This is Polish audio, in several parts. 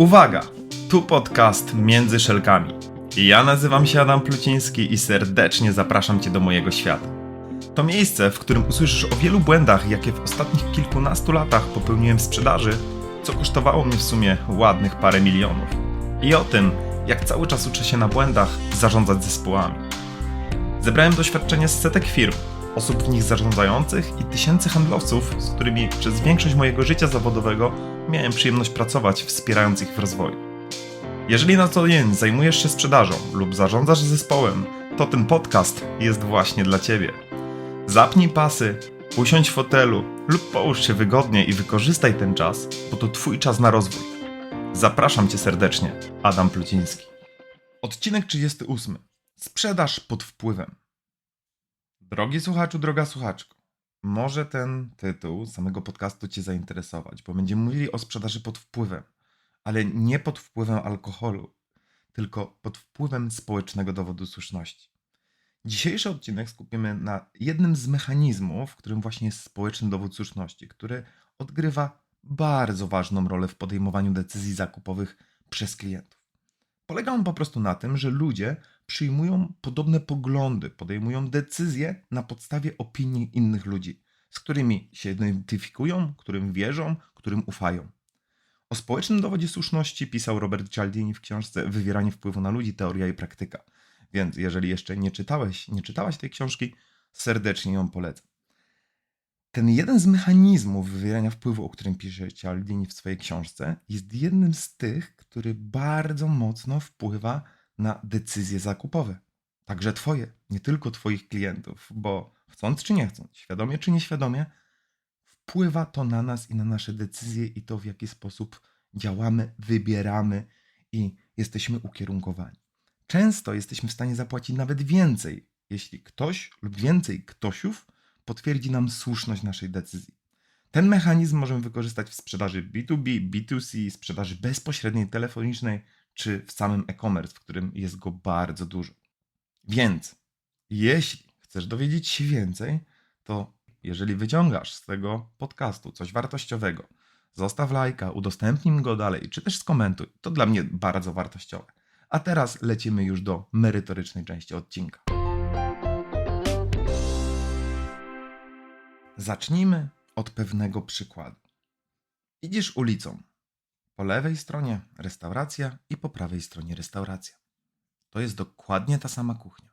Uwaga! Tu podcast Między Szelkami. Ja nazywam się Adam Pluciński i serdecznie zapraszam Cię do mojego świata. To miejsce, w którym usłyszysz o wielu błędach, jakie w ostatnich kilkunastu latach popełniłem w sprzedaży, co kosztowało mnie w sumie ładnych parę milionów. I o tym, jak cały czas uczę się na błędach zarządzać zespołami. Zebrałem doświadczenie z setek firm, osób w nich zarządzających i tysięcy handlowców, z którymi przez większość mojego życia zawodowego miałem przyjemność pracować, wspierając ich w rozwoju. Jeżeli na co dzień zajmujesz się sprzedażą lub zarządzasz zespołem, to ten podcast jest właśnie dla Ciebie. Zapnij pasy, usiądź w fotelu lub połóż się wygodnie i wykorzystaj ten czas, bo to Twój czas na rozwój. Zapraszam Cię serdecznie, Adam Pluciński. Odcinek 38. Sprzedaż pod wpływem. Drogi słuchaczu, droga słuchaczko, może ten tytuł samego podcastu Cię zainteresować, bo będziemy mówili o sprzedaży pod wpływem, ale nie pod wpływem alkoholu, tylko pod wpływem społecznego dowodu słuszności. Dzisiejszy odcinek skupimy na jednym z mechanizmów, którym właśnie jest społeczny dowód słuszności, który odgrywa bardzo ważną rolę w podejmowaniu decyzji zakupowych przez klientów. Polega on po prostu na tym, że ludzie przyjmują podobne poglądy, podejmują decyzje na podstawie opinii innych ludzi, z którymi się identyfikują, którym wierzą, którym ufają. O społecznym dowodzie słuszności pisał Robert Cialdini w książce Wywieranie wpływu na ludzi, teoria i praktyka. Więc jeżeli jeszcze nie czytałeś, nie czytałaś tej książki, serdecznie ją polecam. Ten jeden z mechanizmów wywierania wpływu, o którym pisze Cialdini w swojej książce, jest jednym z tych, który bardzo mocno wpływa na decyzje zakupowe. Także Twoje, nie tylko Twoich klientów, bo chcąc czy nie chcąc, świadomie czy nieświadomie, wpływa to na nas i na nasze decyzje i to, w jaki sposób działamy, wybieramy i jesteśmy ukierunkowani. Często jesteśmy w stanie zapłacić nawet więcej, jeśli ktoś lub więcej ktośów potwierdzi nam słuszność naszej decyzji. Ten mechanizm możemy wykorzystać w sprzedaży B2B, B2C, sprzedaży bezpośredniej, telefonicznej czy w samym e-commerce, w którym jest go bardzo dużo. Więc jeśli chcesz dowiedzieć się więcej, to jeżeli wyciągasz z tego podcastu coś wartościowego, zostaw lajka, udostępnij go dalej, czy też skomentuj. To dla mnie bardzo wartościowe. A teraz lecimy już do merytorycznej części odcinka. Zacznijmy od pewnego przykładu. Idziesz ulicą. Po lewej stronie restauracja i po prawej stronie restauracja. To jest dokładnie ta sama kuchnia.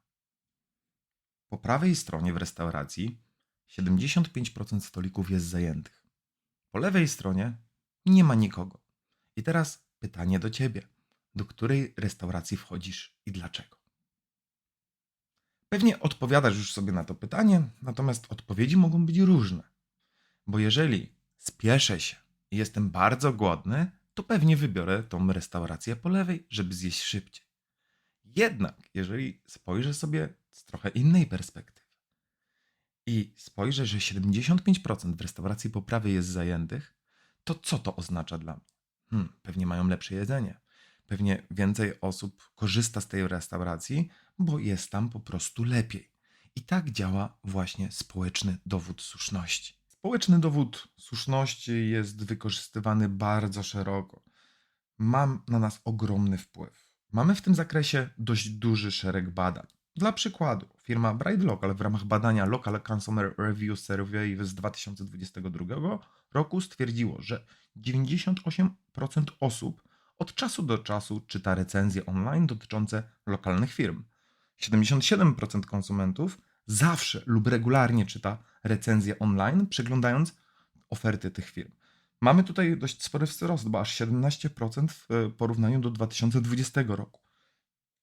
Po prawej stronie w restauracji 75% stolików jest zajętych. Po lewej stronie nie ma nikogo. I teraz pytanie do ciebie: do której restauracji wchodzisz i dlaczego? Pewnie odpowiadasz już sobie na to pytanie, natomiast odpowiedzi mogą być różne. Bo jeżeli spieszę się i jestem bardzo głodny, to pewnie wybiorę tą restaurację po lewej, żeby zjeść szybciej. Jednak, jeżeli spojrzę sobie z trochę innej perspektywy i spojrzę, że 75% w restauracji po prawej jest zajętych, to co to oznacza dla mnie? Hmm, pewnie mają lepsze jedzenie. Pewnie więcej osób korzysta z tej restauracji, bo jest tam po prostu lepiej. I tak działa właśnie społeczny dowód słuszności. Społeczny dowód słuszności jest wykorzystywany bardzo szeroko. Ma na nas ogromny wpływ. Mamy w tym zakresie dość duży szereg badań. Dla przykładu, firma Bright Local w ramach badania Local Consumer Review Survey z 2022 roku stwierdziło, że 98% osób od czasu do czasu czyta recenzje online dotyczące lokalnych firm. 77% konsumentów zawsze lub regularnie czyta recenzje online, przeglądając oferty tych firm. Mamy tutaj dość spory wzrost, bo aż 17% w porównaniu do 2020 roku.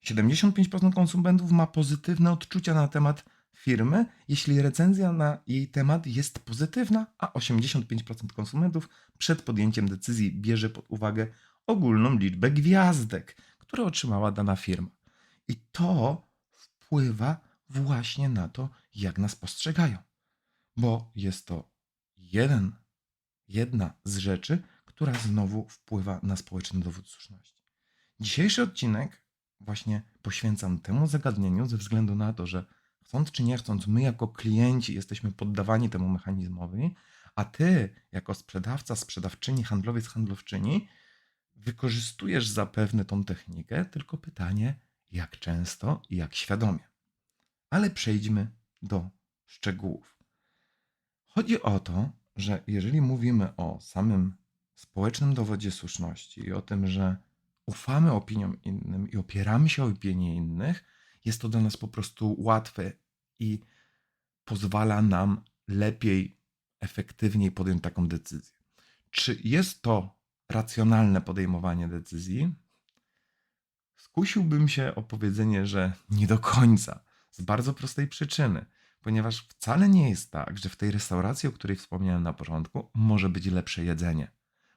75% konsumentów ma pozytywne odczucia na temat firmy, jeśli recenzja na jej temat jest pozytywna, a 85% konsumentów przed podjęciem decyzji bierze pod uwagę ogólną liczbę gwiazdek, które otrzymała dana firma. I to wpływa właśnie na to, jak nas postrzegają. Bo jest to jeden, jedna z rzeczy, która znowu wpływa na społeczny dowód słuszności. Dzisiejszy odcinek właśnie poświęcam temu zagadnieniu ze względu na to, że chcąc czy nie chcąc, my jako klienci jesteśmy poddawani temu mechanizmowi, a ty jako sprzedawca, sprzedawczyni, handlowiec, handlowczyni wykorzystujesz zapewne tą technikę, tylko pytanie, jak często i jak świadomie. Ale przejdźmy do szczegółów. Chodzi o to, że jeżeli mówimy o samym społecznym dowodzie słuszności i o tym, że ufamy opiniom innym i opieramy się o opinie innych, jest to dla nas po prostu łatwe i pozwala nam lepiej, efektywniej podjąć taką decyzję. Czy jest to racjonalne podejmowanie decyzji? Skusiłbym się o powiedzenie, że nie do końca, z bardzo prostej przyczyny, ponieważ wcale nie jest tak, że w tej restauracji, o której wspomniałem na początku, może być lepsze jedzenie,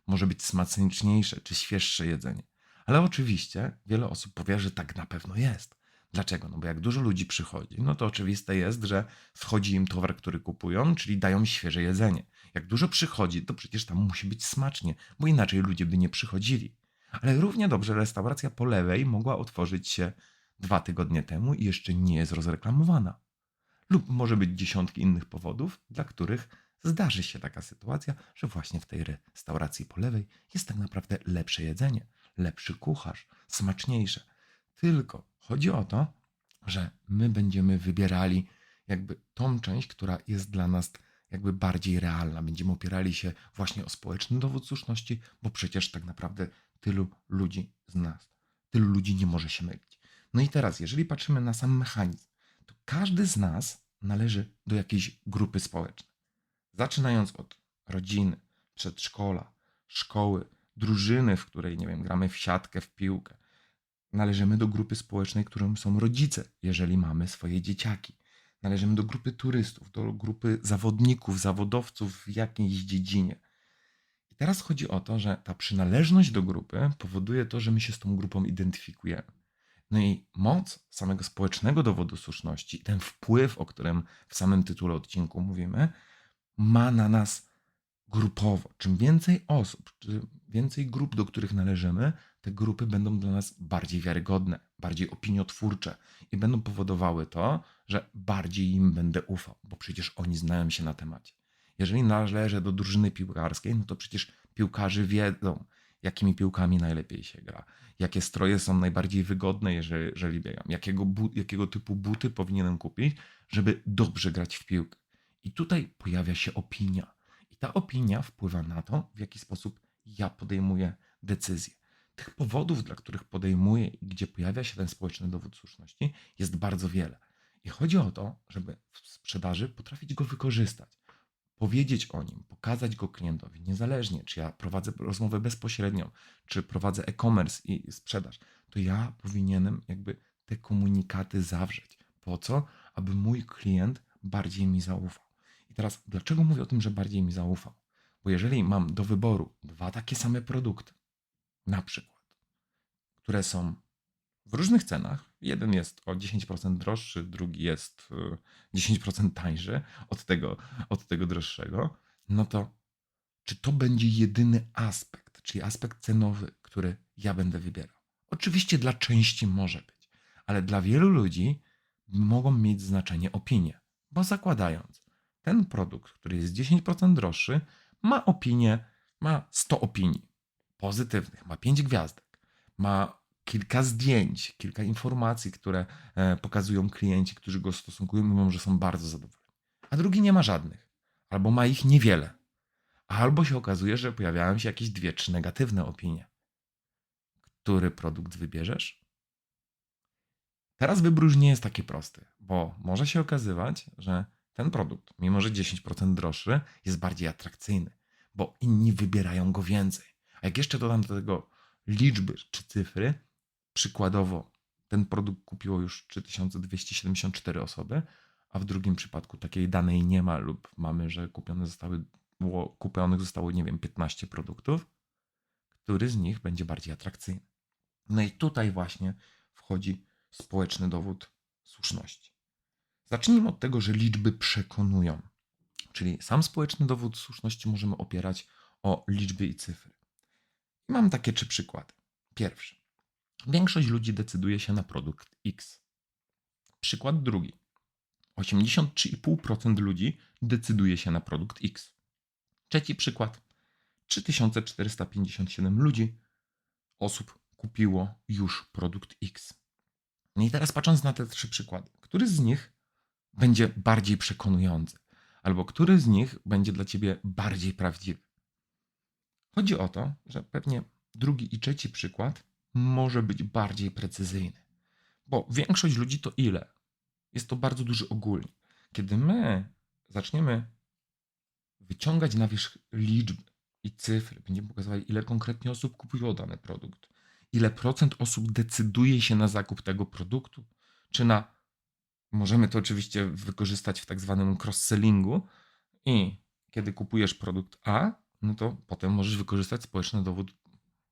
może być smaczniejsze czy świeższe jedzenie. Ale oczywiście wiele osób powie, że tak na pewno jest. Dlaczego? No bo jak dużo ludzi przychodzi, no to oczywiste jest, że wchodzi im towar, który kupują, czyli dają świeże jedzenie. Jak dużo przychodzi, to przecież tam musi być smacznie, bo inaczej ludzie by nie przychodzili. Ale równie dobrze restauracja po lewej mogła otworzyć się dwa tygodnie temu i jeszcze nie jest rozreklamowana. Lub może być dziesiątki innych powodów, dla których zdarzy się taka sytuacja, że właśnie w tej restauracji po lewej jest tak naprawdę lepsze jedzenie, lepszy kucharz, smaczniejsze. Tylko chodzi o to, że my będziemy wybierali jakby tą część, która jest dla nas jakby bardziej realna. Będziemy opierali się właśnie o społeczny dowód słuszności, bo przecież tak naprawdę tylu ludzi z nas, tylu ludzi nie może się mylić. No i teraz, jeżeli patrzymy na sam mechanizm, to każdy z nas należy do jakiejś grupy społecznej. Zaczynając od rodziny, przedszkola, szkoły, drużyny, w której, nie wiem, gramy w siatkę, w piłkę. Należymy do grupy społecznej, którą są rodzice, jeżeli mamy swoje dzieciaki. Należymy do grupy turystów, do grupy zawodników, zawodowców w jakiejś dziedzinie. I teraz chodzi o to, że ta przynależność do grupy powoduje to, że my się z tą grupą identyfikujemy. No i moc samego społecznego dowodu słuszności, ten wpływ, o którym w samym tytule odcinku mówimy, ma na nas grupowo. Czym więcej osób, czym więcej grup, do których należymy, te grupy będą dla nas bardziej wiarygodne, bardziej opiniotwórcze i będą powodowały to, że bardziej im będę ufał, bo przecież oni znają się na temacie. Jeżeli należę do drużyny piłkarskiej, no to przecież piłkarze wiedzą, jakimi piłkami najlepiej się gra, jakie stroje są najbardziej wygodne, jeżeli, jeżeli biegam, jakiego, jakiego typu buty powinienem kupić, żeby dobrze grać w piłkę. I tutaj pojawia się opinia. I ta opinia wpływa na to, w jaki sposób ja podejmuję decyzje. Tych powodów, dla których podejmuję i gdzie pojawia się ten społeczny dowód słuszności, jest bardzo wiele. I chodzi o to, żeby w sprzedaży potrafić go wykorzystać, powiedzieć o nim, pokazać go klientowi, niezależnie czy ja prowadzę rozmowę bezpośrednią, czy prowadzę e-commerce i sprzedaż, to ja powinienem jakby te komunikaty zawrzeć. Po co? Aby mój klient bardziej mi zaufał. I teraz, dlaczego mówię o tym, że bardziej mi zaufał? Bo jeżeli mam do wyboru dwa takie same produkty, na przykład, które są w różnych cenach, jeden jest o 10% droższy, drugi jest 10% tańszy od tego, od tego droższego, no to czy to będzie jedyny aspekt, czyli aspekt cenowy, który ja będę wybierał? Oczywiście dla części może być, ale dla wielu ludzi mogą mieć znaczenie opinie, bo zakładając, ten produkt, który jest 10% droższy, ma opinię, ma 100 opinii pozytywnych, ma 5 gwiazdek, ma kilka zdjęć, kilka informacji, które e, pokazują klienci, którzy go stosunkują, mówią, że są bardzo zadowoleni. A drugi nie ma żadnych, albo ma ich niewiele, albo się okazuje, że pojawiają się jakieś dwie, trzy negatywne opinie. Który produkt wybierzesz? Teraz wybór nie jest taki prosty, bo może się okazywać, że ten produkt, mimo że 10% droższy, jest bardziej atrakcyjny, bo inni wybierają go więcej. A jak jeszcze dodam do tego liczby czy cyfry, przykładowo ten produkt kupiło już 3274 osoby, a w drugim przypadku takiej danej nie ma lub mamy, że kupione zostały, kupionych zostało, nie wiem, 15 produktów, który z nich będzie bardziej atrakcyjny. No i tutaj właśnie wchodzi społeczny dowód słuszności. Zacznijmy od tego, że liczby przekonują. Czyli sam społeczny dowód słuszności możemy opierać o liczby i cyfry. Mam takie trzy przykłady. Pierwszy. Większość ludzi decyduje się na produkt X. Przykład drugi. 83,5% ludzi decyduje się na produkt X. Trzeci przykład. 3457 ludzi osób kupiło już produkt X. No i teraz patrząc na te trzy przykłady, który z nich będzie bardziej przekonujący, albo który z nich będzie dla ciebie bardziej prawdziwy? Chodzi o to, że pewnie drugi i trzeci przykład może być bardziej precyzyjny, bo większość ludzi to ile? Jest to bardzo duży ogólnik. Kiedy my zaczniemy wyciągać na wierzch liczby i cyfry, będziemy pokazywali, ile konkretnie osób kupiło dany produkt, ile procent osób decyduje się na zakup tego produktu, czy na. Możemy to oczywiście wykorzystać w tak zwanym cross-sellingu i kiedy kupujesz produkt A, no to potem możesz wykorzystać społeczny dowód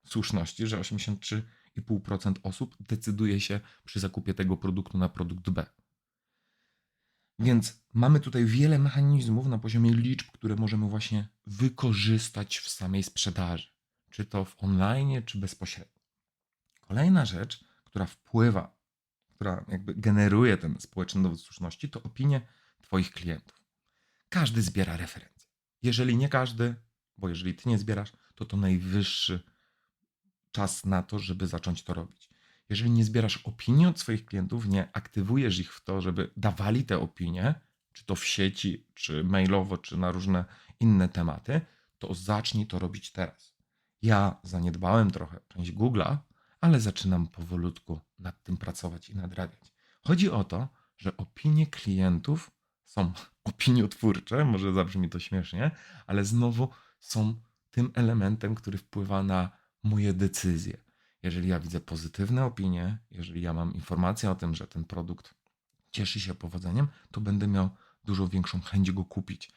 słuszności, że 83,5% osób decyduje się przy zakupie tego produktu na produkt B. Więc mamy tutaj wiele mechanizmów na poziomie liczb, które możemy właśnie wykorzystać w samej sprzedaży, czy to w online, czy bezpośrednio. Kolejna rzecz, która wpływa, która jakby generuje ten społeczny dowód słuszności, to opinie Twoich klientów. Każdy zbiera referencje. Jeżeli nie każdy, bo jeżeli Ty nie zbierasz, to to najwyższy czas na to, żeby zacząć to robić. Jeżeli nie zbierasz opinii od swoich klientów, nie aktywujesz ich w to, żeby dawali te opinie, czy to w sieci, czy mailowo, czy na różne inne tematy, to zacznij to robić teraz. Ja zaniedbałem trochę część Google'a, ale zaczynam powolutku nad tym pracować i nadrabiać. Chodzi o to, że opinie klientów są opiniotwórcze, może zabrzmi to śmiesznie, ale znowu są tym elementem, który wpływa na moje decyzje. Jeżeli ja widzę pozytywne opinie, jeżeli ja mam informację o tym, że ten produkt cieszy się powodzeniem, to będę miał dużo większą chęć go kupić.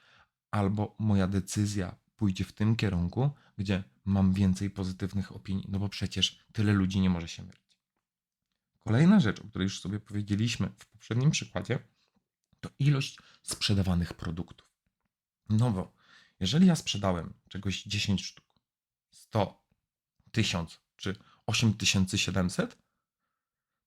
Albo moja decyzja pójdzie w tym kierunku, gdzie mam więcej pozytywnych opinii, no bo przecież tyle ludzi nie może się mylić. Kolejna rzecz, o której już sobie powiedzieliśmy w poprzednim przykładzie, to ilość sprzedawanych produktów. No bo jeżeli ja sprzedałem czegoś 10 sztuk, 100, 1000 czy 8700,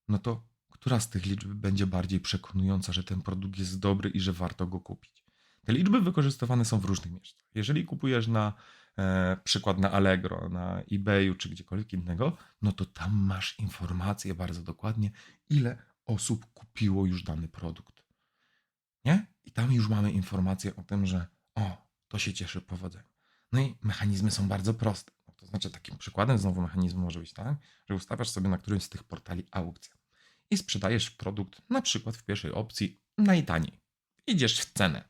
no to która z tych liczb będzie bardziej przekonująca, że ten produkt jest dobry i że warto go kupić? Te liczby wykorzystywane są w różnych miejscach. Jeżeli kupujesz na e, przykład na Allegro, na eBayu czy gdziekolwiek innego, no to tam masz informacje bardzo dokładnie, ile osób kupiło już dany produkt. Nie? I tam już mamy informację o tym, że o, to się cieszy powodzeniem. No i mechanizmy są bardzo proste. To znaczy, takim przykładem znowu mechanizmu może być tak, że ustawiasz sobie na którymś z tych portali aukcję i sprzedajesz produkt na przykład w pierwszej opcji najtaniej. Idziesz w cenę,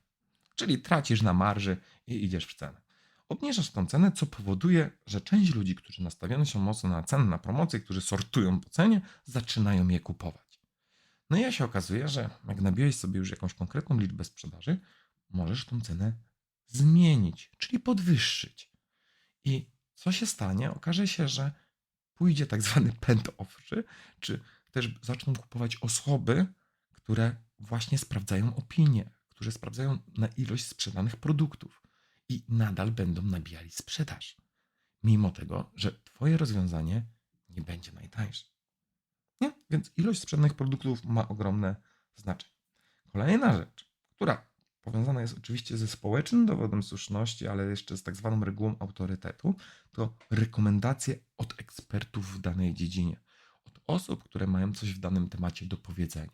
czyli tracisz na marży i idziesz w cenę. Obniżasz tą cenę, co powoduje, że część ludzi, którzy nastawione są mocno na cenę, na promocję, którzy sortują po cenie, zaczynają je kupować. No i ja się okazuje, że jak nabiłeś sobie już jakąś konkretną liczbę sprzedaży, możesz tą cenę zmienić, czyli podwyższyć. I co się stanie? Okaże się, że pójdzie tak zwany pęd ofrzy, czy też zaczną kupować osoby, które właśnie sprawdzają opinię, które sprawdzają na ilość sprzedanych produktów i nadal będą nabijali sprzedaż, mimo tego, że Twoje rozwiązanie nie będzie najtańsze. Nie? Więc ilość sprzedanych produktów ma ogromne znaczenie. Kolejna rzecz, która powiązana jest oczywiście ze społecznym dowodem słuszności, ale jeszcze z tak zwaną regułą autorytetu, to rekomendacje od ekspertów w danej dziedzinie, od osób, które mają coś w danym temacie do powiedzenia.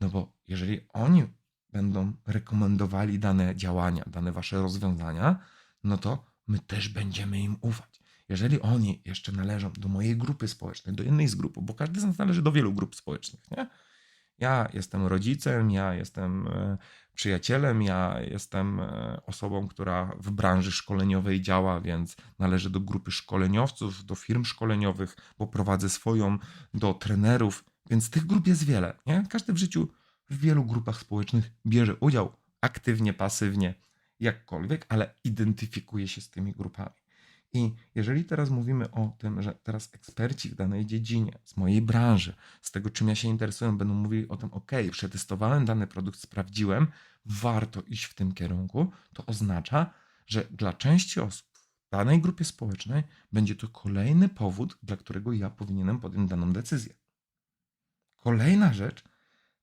No bo jeżeli oni będą rekomendowali dane działania, dane wasze rozwiązania, no to my też będziemy im ufać. Jeżeli oni jeszcze należą do mojej grupy społecznej, do jednej z grup, bo każdy z nas należy do wielu grup społecznych, nie? Ja jestem rodzicem, ja jestem e, przyjacielem, ja jestem e, osobą, która w branży szkoleniowej działa, więc należę do grupy szkoleniowców, do firm szkoleniowych, bo prowadzę swoją, do trenerów, więc tych grup jest wiele. Nie? Każdy w życiu w wielu grupach społecznych bierze udział aktywnie, pasywnie, jakkolwiek, ale identyfikuje się z tymi grupami. I jeżeli teraz mówimy o tym, że teraz eksperci w danej dziedzinie, z mojej branży, z tego czym ja się interesuję, będą mówili o tym, ok, przetestowałem dany produkt, sprawdziłem, warto iść w tym kierunku, to oznacza, że dla części osób w danej grupie społecznej będzie to kolejny powód, dla którego ja powinienem podjąć daną decyzję. Kolejna rzecz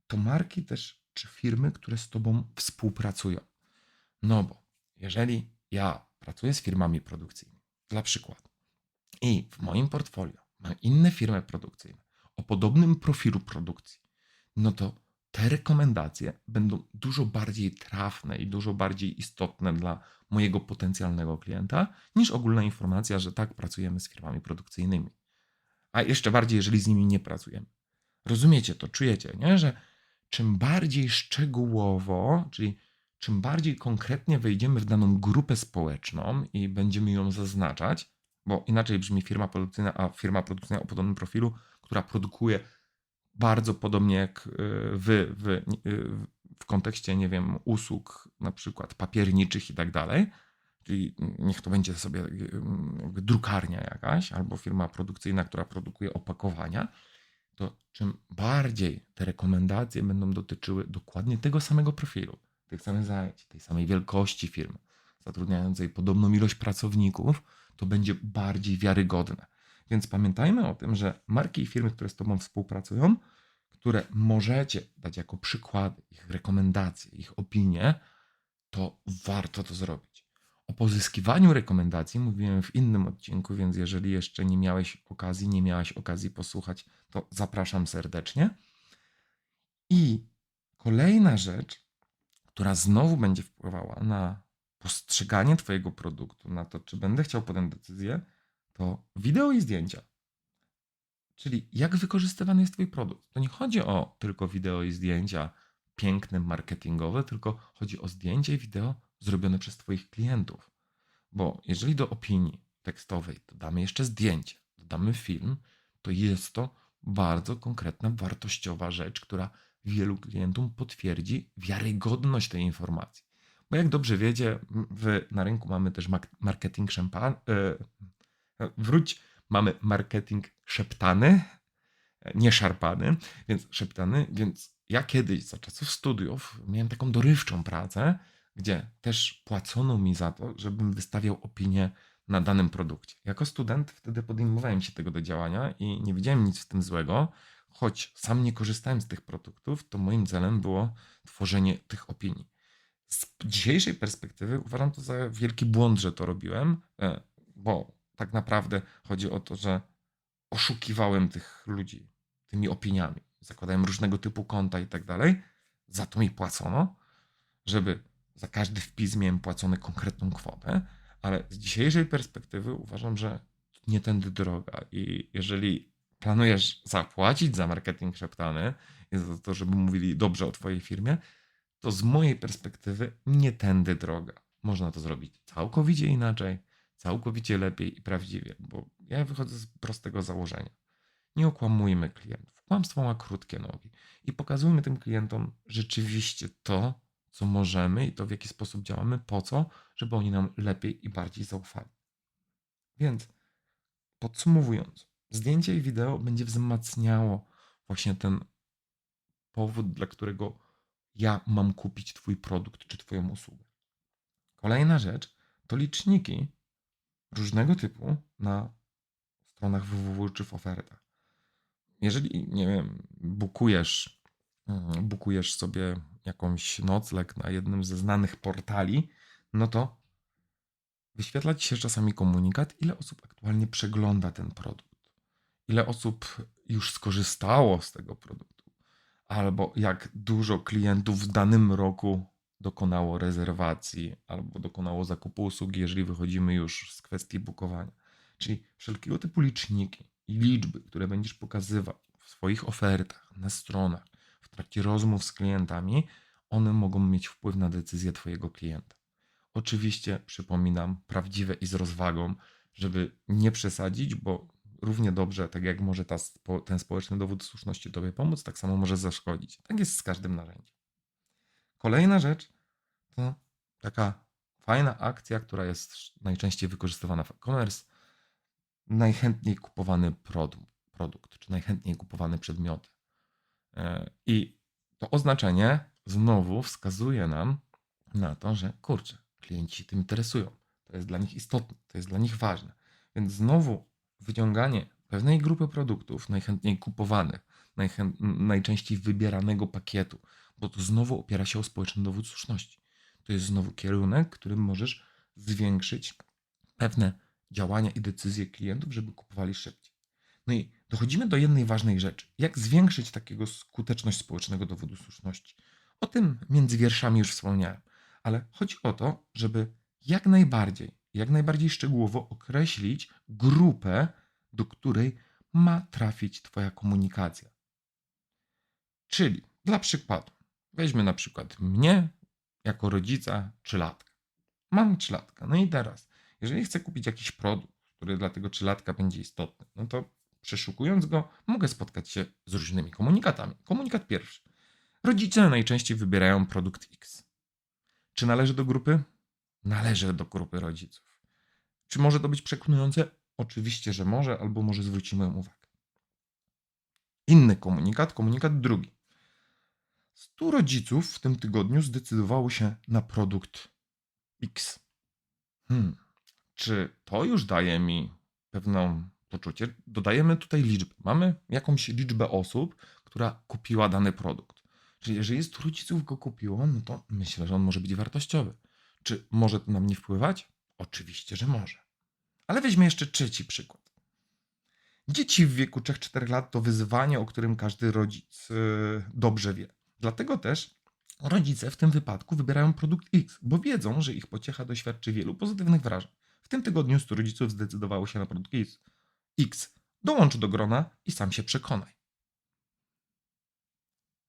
to marki też, czy firmy, które z Tobą współpracują. No bo jeżeli ja pracuję z firmami produkcyjnymi, dla przykładu, i w moim portfolio ma inne firmy produkcyjne o podobnym profilu produkcji, no to te rekomendacje będą dużo bardziej trafne i dużo bardziej istotne dla mojego potencjalnego klienta niż ogólna informacja, że tak pracujemy z firmami produkcyjnymi. A jeszcze bardziej, jeżeli z nimi nie pracujemy. Rozumiecie to, czujecie, nie? że czym bardziej szczegółowo, czyli czym bardziej konkretnie wejdziemy w daną grupę społeczną i będziemy ją zaznaczać, bo inaczej brzmi firma produkcyjna, a firma produkcyjna o podobnym profilu, która produkuje bardzo podobnie jak y, wy w, y, w kontekście, nie wiem, usług na przykład papierniczych i tak dalej, czyli niech to będzie sobie y, drukarnia jakaś albo firma produkcyjna, która produkuje opakowania, to czym bardziej te rekomendacje będą dotyczyły dokładnie tego samego profilu, tych samych zajęć, tej samej wielkości firmy, zatrudniającej podobną ilość pracowników, to będzie bardziej wiarygodne. Więc pamiętajmy o tym, że marki i firmy, które z Tobą współpracują, które możecie dać jako przykłady, ich rekomendacje, ich opinie, to warto to zrobić. O pozyskiwaniu rekomendacji mówiłem w innym odcinku, więc jeżeli jeszcze nie miałeś okazji, nie miałaś okazji posłuchać, to zapraszam serdecznie. I kolejna rzecz, która znowu będzie wpływała na postrzeganie Twojego produktu, na to, czy będę chciał podjąć decyzję, to wideo i zdjęcia. Czyli jak wykorzystywany jest Twój produkt. To nie chodzi o tylko wideo i zdjęcia piękne, marketingowe, tylko chodzi o zdjęcie i wideo zrobione przez Twoich klientów. Bo jeżeli do opinii tekstowej dodamy jeszcze zdjęcie, dodamy film, to jest to bardzo konkretna, wartościowa rzecz, która wielu klientom potwierdzi wiarygodność tej informacji. Bo jak dobrze wiecie, w, na rynku mamy też marketing szampan, yy, wróć, mamy marketing szeptany, nie szarpany, więc szeptany, więc ja kiedyś za czasów studiów miałem taką dorywczą pracę, gdzie też płacono mi za to, żebym wystawiał opinię na danym produkcie. Jako student wtedy podejmowałem się tego do działania i nie widziałem nic w tym złego, choć sam nie korzystałem z tych produktów, to moim celem było tworzenie tych opinii. Z dzisiejszej perspektywy uważam to za wielki błąd, że to robiłem, e, bo tak naprawdę chodzi o to, że oszukiwałem tych ludzi tymi opiniami. Zakładałem różnego typu konta i tak dalej. Za to mi płacono, żeby za każdy wpis miałem płacony konkretną kwotę, ale z dzisiejszej perspektywy uważam, że nie tędy droga. I jeżeli planujesz zapłacić za marketing szeptany i za to, żeby mówili dobrze o Twojej firmie, to z mojej perspektywy nie tędy droga. Można to zrobić całkowicie inaczej, całkowicie lepiej i prawdziwie, bo ja wychodzę z prostego założenia. Nie okłamujmy klientów. Kłamstwo ma krótkie nogi i pokazujmy tym klientom rzeczywiście to, co możemy i to, w jaki sposób działamy, po co, żeby oni nam lepiej i bardziej zaufali. Więc podsumowując, zdjęcie i wideo będzie wzmacniało właśnie ten powód, dla którego ja mam kupić Twój produkt czy Twoją usługę. Kolejna rzecz to liczniki różnego typu na stronach www czy w ofertach. Jeżeli, nie wiem, bukujesz, mm, bukujesz sobie jakąś nocleg na jednym ze znanych portali, no to wyświetla ci się czasami komunikat, ile osób aktualnie przegląda ten produkt, ile osób już skorzystało z tego produktu, albo jak dużo klientów w danym roku dokonało rezerwacji albo dokonało zakupu usługi, jeżeli wychodzimy już z kwestii bukowania. Czyli wszelkiego typu liczniki i liczby, które będziesz pokazywał w swoich ofertach, na stronach, w trakcie rozmów z klientami, one mogą mieć wpływ na decyzję Twojego klienta. Oczywiście, przypominam, prawdziwe i z rozwagą, żeby nie przesadzić, bo równie dobrze, tak jak może ta, ten społeczny dowód słuszności Tobie pomóc, tak samo może zaszkodzić. Tak jest z każdym narzędziem. Kolejna rzecz to taka fajna akcja, która jest najczęściej wykorzystywana w e-commerce. Najchętniej kupowany produkt, czy najchętniej kupowane przedmioty. E, I to oznaczenie znowu wskazuje nam na to, że kurczę, klienci się tym interesują. To jest dla nich istotne, to jest dla nich ważne. Więc znowu wyciąganie pewnej grupy produktów, najchętniej kupowanych, najchę... najczęściej wybieranego pakietu, bo to znowu opiera się o społeczny dowód słuszności. To jest znowu kierunek, którym możesz zwiększyć pewne działania i decyzje klientów, żeby kupowali szybciej. No i dochodzimy do jednej ważnej rzeczy. Jak zwiększyć takiego skuteczność społecznego dowodu słuszności? O tym między wierszami już wspomniałem, ale chodzi o to, żeby jak najbardziej, jak najbardziej szczegółowo określić grupę, do której ma trafić Twoja komunikacja. Czyli dla przykładu, weźmy na przykład mnie jako rodzica trzylatka. Mam trzylatka. No i teraz, jeżeli chcę kupić jakiś produkt, który dla tego trzylatka będzie istotny, no to przeszukując go, mogę spotkać się z różnymi komunikatami. Komunikat pierwszy. Rodzice najczęściej wybierają produkt X. Czy należy do grupy? Należy do grupy rodziców. Czy może to być przekonujące? Oczywiście, że może, albo może zwrócić moją uwagę. Inny komunikat, komunikat drugi. 100 rodziców w tym tygodniu zdecydowało się na produkt X. Hmm. Czy to już daje mi pewną poczucie? Dodajemy tutaj liczbę. Mamy jakąś liczbę osób, która kupiła dany produkt. Czyli jeżeli 100 rodziców go kupiło, no to myślę, że on może być wartościowy. Czy może to na mnie wpływać? Oczywiście, że może. Ale weźmy jeszcze trzeci przykład. Dzieci w wieku 3-4 lat to wyzwanie, o którym każdy rodzic yy, dobrze wie. Dlatego też rodzice w tym wypadku wybierają produkt X, bo wiedzą, że ich pociecha doświadczy wielu pozytywnych wrażeń. W tym tygodniu 100 rodziców zdecydowało się na produkt X. X. Dołącz do grona i sam się przekonaj.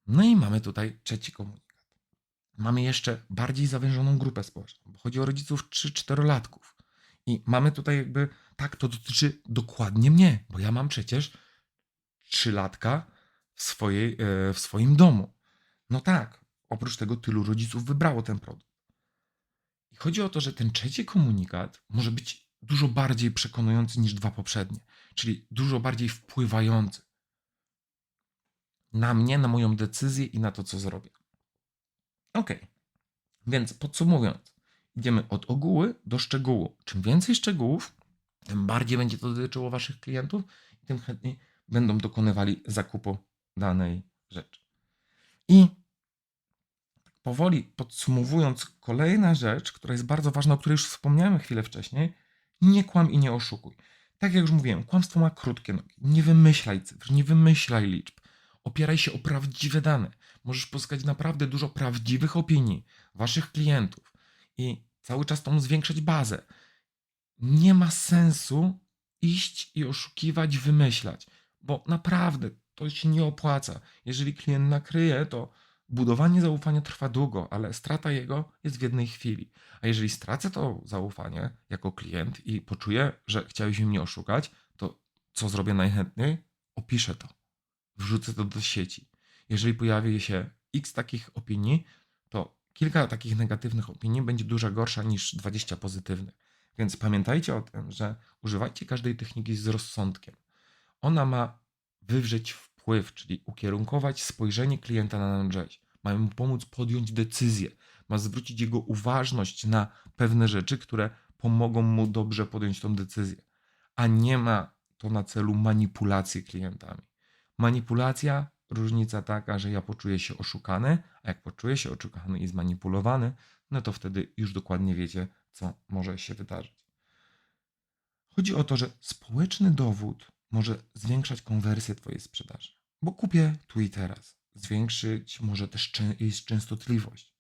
No i mamy tutaj trzeci komunikat. Mamy jeszcze bardziej zawężoną grupę społeczną, bo chodzi o rodziców 3-4-latków. I mamy tutaj jakby, tak, to dotyczy dokładnie mnie, bo ja mam przecież 3 latka w, swojej, e, w swoim domu. No tak, oprócz tego tylu rodziców wybrało ten produkt. I chodzi o to, że ten trzeci komunikat może być dużo bardziej przekonujący niż dwa poprzednie, czyli dużo bardziej wpływający na mnie, na moją decyzję i na to, co zrobię. Ok, więc podsumowując, idziemy od ogółu do szczegółu. Czym więcej szczegółów, tym bardziej będzie to dotyczyło Waszych klientów i tym chętniej będą dokonywali zakupu danej rzeczy. I powoli podsumowując, kolejna rzecz, która jest bardzo ważna, o której już wspomniałem chwilę wcześniej, nie kłam i nie oszukuj. Tak jak już mówiłem, kłamstwo ma krótkie nogi. Nie wymyślaj cyfr, nie wymyślaj liczb. Opieraj się o prawdziwe dane. Możesz pozyskać naprawdę dużo prawdziwych opinii waszych klientów i cały czas tą zwiększać bazę. Nie ma sensu iść i oszukiwać, wymyślać, bo naprawdę to się nie opłaca. Jeżeli klient nakryje, to budowanie zaufania trwa długo, ale strata jego jest w jednej chwili. A jeżeli stracę to zaufanie jako klient i poczuję, że chciałeś mnie oszukać, to co zrobię najchętniej? Opiszę to. Wrzucę to do sieci. Jeżeli pojawi się x takich opinii, to kilka takich negatywnych opinii będzie dużo gorsza niż 20 pozytywnych. Więc pamiętajcie o tym, że używajcie każdej techniki z rozsądkiem. Ona ma wywrzeć wpływ, czyli ukierunkować spojrzenie klienta na rzecz. Ma mu pomóc podjąć decyzję, ma zwrócić jego uważność na pewne rzeczy, które pomogą mu dobrze podjąć tą decyzję, a nie ma to na celu manipulacji klientami. Manipulacja, różnica taka, że ja poczuję się oszukany, a jak poczuję się oszukany i zmanipulowany, no to wtedy już dokładnie wiecie, co może się wydarzyć. Chodzi o to, że społeczny dowód może zwiększać konwersję Twojej sprzedaży, bo kupię tu i teraz. Zwiększyć może też jej częstotliwość,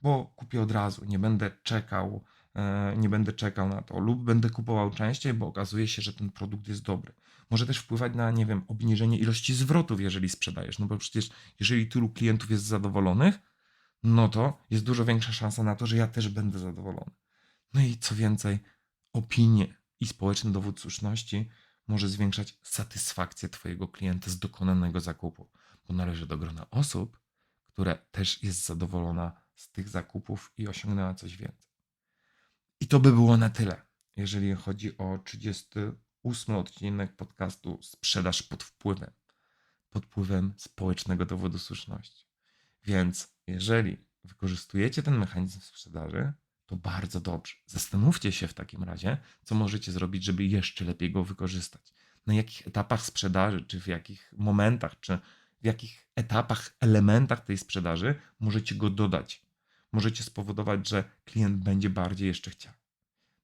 bo kupię od razu, nie będę czekał, e, nie będę czekał na to, lub będę kupował częściej, bo okazuje się, że ten produkt jest dobry. Może też wpływać na, nie wiem, obniżenie ilości zwrotów, jeżeli sprzedajesz, no bo przecież jeżeli tylu klientów jest zadowolonych, no to jest dużo większa szansa na to, że ja też będę zadowolony. No i co więcej, opinie i społeczny dowód słuszności może zwiększać satysfakcję Twojego klienta z dokonanego zakupu, bo należy do grona osób, które też jest zadowolona z tych zakupów i osiągnęła coś więcej. I to by było na tyle, jeżeli chodzi o 38 odcinek podcastu Sprzedaż pod wpływem, pod wpływem społecznego dowodu słuszności. Więc jeżeli wykorzystujecie ten mechanizm sprzedaży, to bardzo dobrze. Zastanówcie się w takim razie, co możecie zrobić, żeby jeszcze lepiej go wykorzystać. Na jakich etapach sprzedaży, czy w jakich momentach, czy w jakich etapach, elementach tej sprzedaży możecie go dodać. Możecie spowodować, że klient będzie bardziej jeszcze chciał.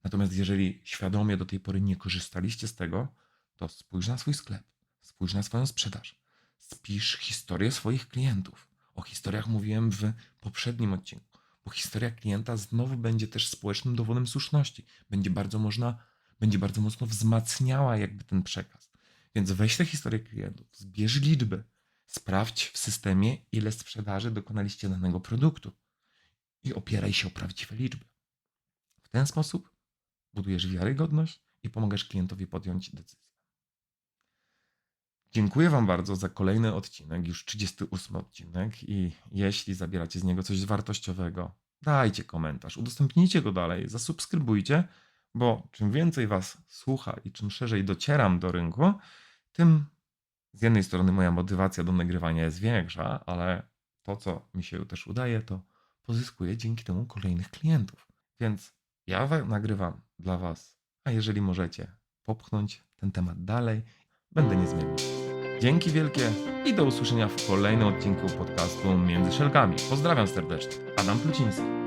Natomiast jeżeli świadomie do tej pory nie korzystaliście z tego, to spójrz na swój sklep. spójrz na swoją sprzedaż. Spisz historię swoich klientów. O historiach mówiłem w poprzednim odcinku, bo historia klienta znowu będzie też społecznym dowodem słuszności. Będzie bardzo można, będzie bardzo mocno wzmacniała jakby ten przekaz. Więc weź tę historię klientów, zbierz liczby, sprawdź w systemie, ile sprzedaży dokonaliście danego produktu i opieraj się o prawdziwe liczby. W ten sposób budujesz wiarygodność i pomagasz klientowi podjąć decyzję. Dziękuję Wam bardzo za kolejny odcinek, już 38 odcinek i jeśli zabieracie z niego coś wartościowego, dajcie komentarz, udostępnijcie go dalej, zasubskrybujcie, bo czym więcej Was słucha i czym szerzej docieram do rynku, tym z jednej strony moja motywacja do nagrywania jest większa, ale to, co mi się też udaje, to pozyskuję dzięki temu kolejnych klientów. Więc ja wa- nagrywam dla Was, a jeżeli możecie popchnąć ten temat dalej, będę niezmienny. Dzięki wielkie i do usłyszenia w kolejnym odcinku podcastu Między Szelkami. Pozdrawiam serdecznie. Adam Pluciński.